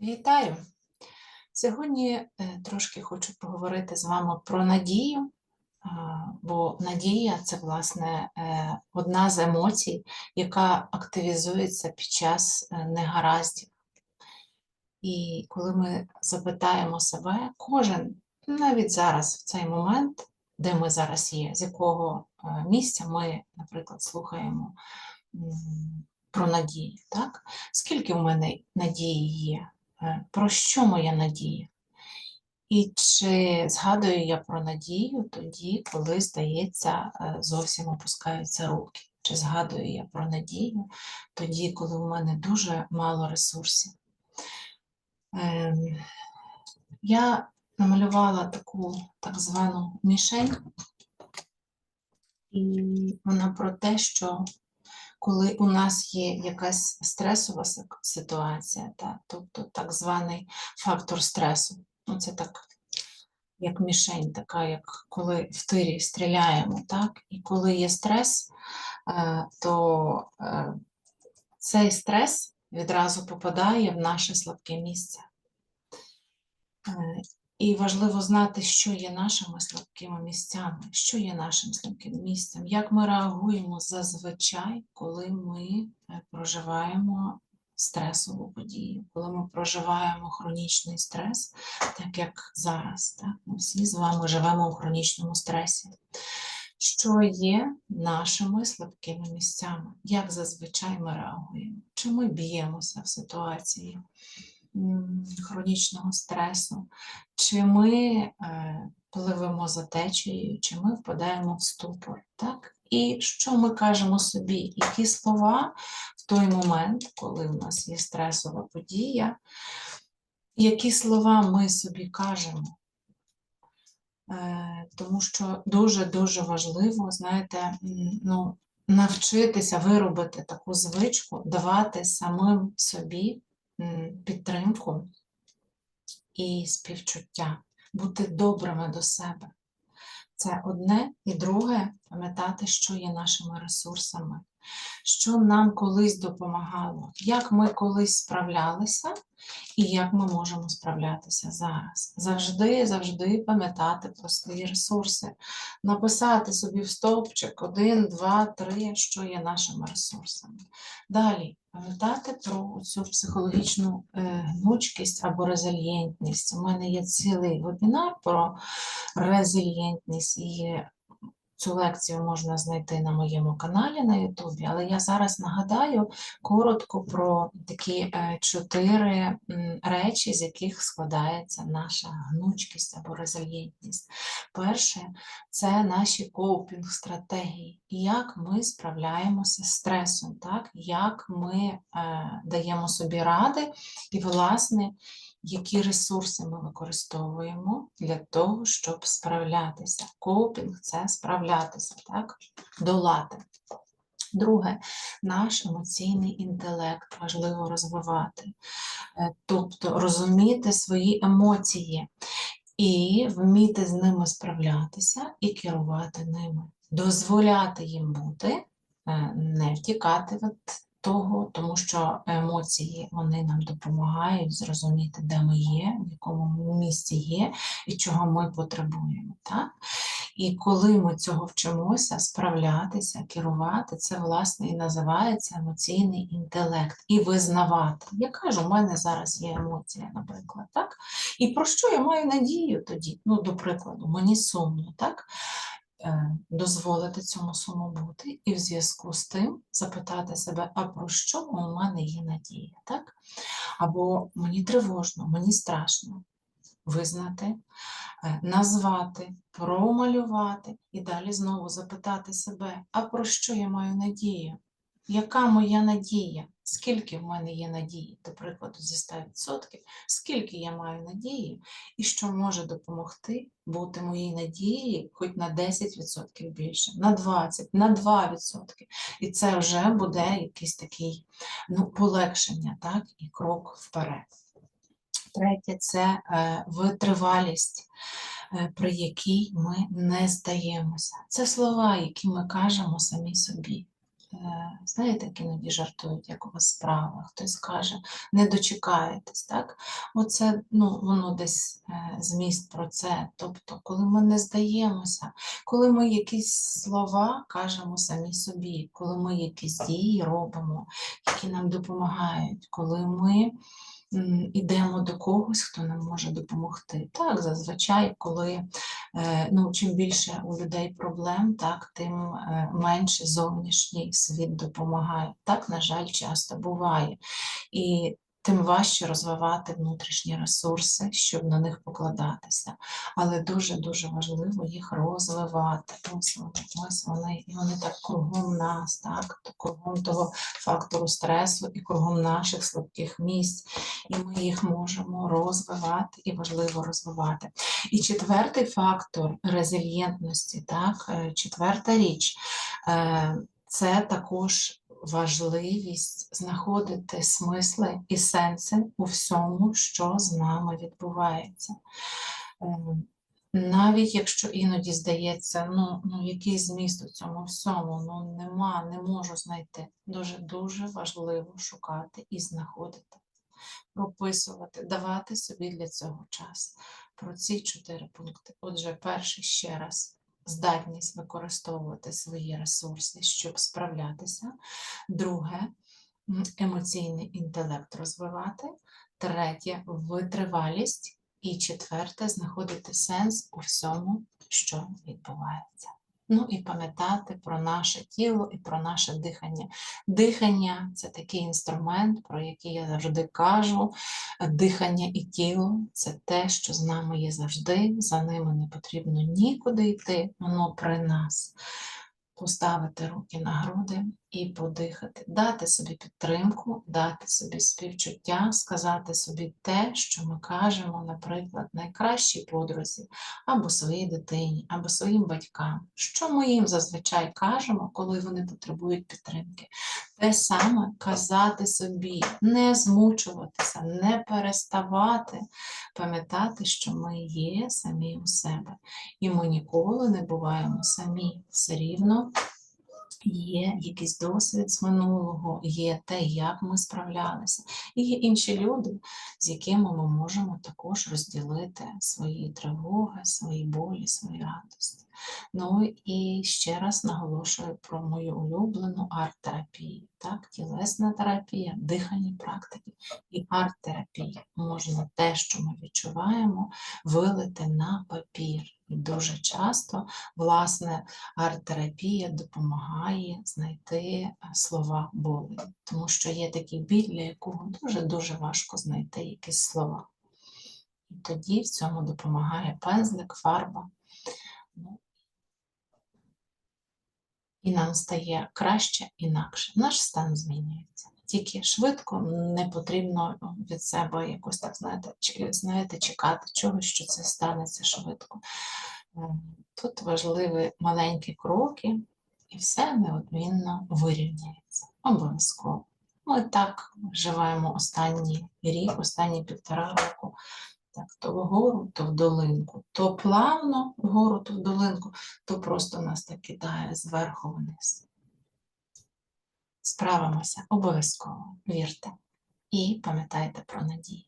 Вітаю! Сьогодні е, трошки хочу поговорити з вами про надію, бо надія це, власне, е, одна з емоцій, яка активізується під час е, негараздів. І коли ми запитаємо себе, кожен, навіть зараз, в цей момент, де ми зараз є, з якого місця ми, наприклад, слухаємо про надію, так? Скільки в мене надії є? Е, Про що моя надія? І чи згадую я про надію тоді, коли, здається, е, зовсім опускаються руки? Чи згадую я про надію тоді, коли в мене дуже мало ресурсів? Ем, Я намалювала таку так звану мішень, і вона про те, що коли у нас є якась стресова ситуація, та, тобто так званий фактор стресу, ну це так, як мішень, така, як коли в тирі стріляємо, так, і коли є стрес, е, то е, цей стрес відразу попадає в наше слабке місце. І важливо знати, що є нашими слабкими місцями, що є нашим слабким місцем, як ми реагуємо зазвичай, коли ми е, проживаємо стресову подію, коли ми проживаємо хронічний стрес, так як зараз. Так? Ми всі з вами живемо у хронічному стресі. Що є нашими слабкими місцями? Як зазвичай ми реагуємо? Чи ми б'ємося в ситуації хронічного стресу? Чи ми е, пливемо за течією, чи ми впадаємо в ступор? Так? І що ми кажемо собі? Які слова в той момент, коли в нас є стресова подія, які слова ми собі кажемо? Е, Тому що дуже-дуже важливо, знаєте, ну, навчитися виробити таку звичку, давати самим собі підтримку і співчуття, бути добрими до себе. Це одне і друге пам'ятати, що є нашими ресурсами, що нам колись допомагало, як ми колись справлялися і як ми можемо справлятися зараз. Завжди, завжди пам'ятати про свої ресурси, написати собі в стовпчик один, два, три, що є нашими ресурсами. Далі пам'ятати про цю психологічну е, гнучкість або резильєнтність. У мене є цілий вебінар про резильєнтність і цю лекцію можна знайти на моєму каналі на Ютубі, але я зараз нагадаю коротко про такі е, чотири речі, з яких складається наша гнучкість або резильєнтність. Перше це наші коупінг-стратегії, як ми справляємося з стресом, так? як ми е, даємо собі ради, і, власне, які ресурси ми використовуємо для того, щоб справлятися. Копінг це справлятися, так? долати. Друге, наш емоційний інтелект важливо розвивати, Е, тобто розуміти свої емоції і вміти з ними справлятися і керувати ними, дозволяти їм бути, е, не втікати від того, тому що емоції вони нам допомагають зрозуміти, де ми є, в якому місці є і чого ми потребуємо. Так? І коли ми цього вчимося, справлятися, керувати, це власне і називається емоційний інтелект. І визнавати. Я кажу, у мене зараз є емоція, наприклад, так? І про що я маю надію тоді? Ну, до прикладу, мені сумно, так? Дозволити цьому суму бути, і в зв'язку з тим запитати себе, а про що у мене є надія, так? Або мені тривожно, мені страшно визнати, е, назвати, промалювати і далі знову запитати себе, а про що я маю надію? Яка моя надія? Скільки в мене є надії, до прикладу, зі 100%, скільки я маю надії, і що може допомогти бути моїй надії хоч на 10% більше, на 20%, на 2%. І це вже буде якийсь такий ну, полегшення, так, і крок вперед. Третє це е, витривалість, е, при якій ми не здаємося. Це слова, які ми кажемо самі собі. Е, знаєте, як іноді жартують, як у вас справа, хтось каже, не дочекаєтесь, так? Оце, ну, воно десь е, зміст про це. Тобто, коли ми не здаємося, коли ми якісь слова кажемо самі собі, коли ми якісь дії робимо, які нам допомагають, коли ми ідемо до когось, хто нам може допомогти. Так, зазвичай, коли е, ну, чим більше у людей проблем, так, тим е, менше зовнішній світ допомагає. Так, на жаль, часто буває. І тим важче розвивати внутрішні ресурси, щоб на них покладатися. Але дуже-дуже важливо їх розвивати. Ось ось вони, і вони так кругом нас, так, кругом того фактору стресу і кругом наших слабких місць. І ми їх можемо розвивати і важливо розвивати. І четвертий фактор резильєнтності, так, е, четверта річ е, це також важливість знаходити смисли і сенси у всьому, що з нами відбувається. Ем, Навіть якщо іноді здається, ну, ну який зміст у цьому всьому, ну нема, не можу знайти. Дуже дуже важливо шукати і знаходити, прописувати, давати собі для цього час. Про ці чотири пункти. Отже, перший ще раз здатність використовувати свої ресурси, щоб справлятися. Друге емоційний інтелект розвивати. Третє витривалість. І четверте знаходити сенс у всьому, що відбувається. Ну і пам'ятати про наше тіло і про наше дихання. Дихання це такий інструмент, про який я завжди кажу. Дихання і тіло це те, що з нами є завжди, за ними не потрібно нікуди йти, воно при нас. Поставити руки на груди і подихати, дати собі підтримку, дати собі співчуття, сказати собі те, що ми кажемо, наприклад, найкращій подрузі, або своїй дитині, або своїм батькам. Що ми їм зазвичай кажемо, коли вони потребують підтримки? Те саме казати собі, не змучуватися, не переставати, пам'ятати, що ми є самі у себе. І ми ніколи не буваємо самі. Все рівно є якийсь досвід з минулого, є те, як ми справлялися. І є інші люди, з якими ми можемо також розділити свої тривоги, свої болі, свої радості. Ну і ще раз наголошую про мою улюблену арт-терапію. Так, тілесна терапія, дихальні практики і арт-терапія. Можна те, що ми відчуваємо, вилити на папір. І дуже часто, власне, арт-терапія допомагає знайти е, слова болі, тому що є такий біль, для якого дуже-дуже важко знайти якісь слова. І тоді в цьому допомагає пензлик, фарба. Ну, і нам стає краще, інакше. Наш стан змінюється. Тільки швидко не потрібно від себе якось так, знаєте, знаєте, чекати чогось, що це станеться швидко. Ем, Тут важливі маленькі кроки, і все неодмінно вирівняється. Обов'язково. Ми так живемо останній рік, останні півтора року. Так, то вгору, то в долинку, то плавно вгору, то в долинку, то просто нас так кидає зверху вниз. Справимося обов'язково, вірте. І пам'ятайте про надію.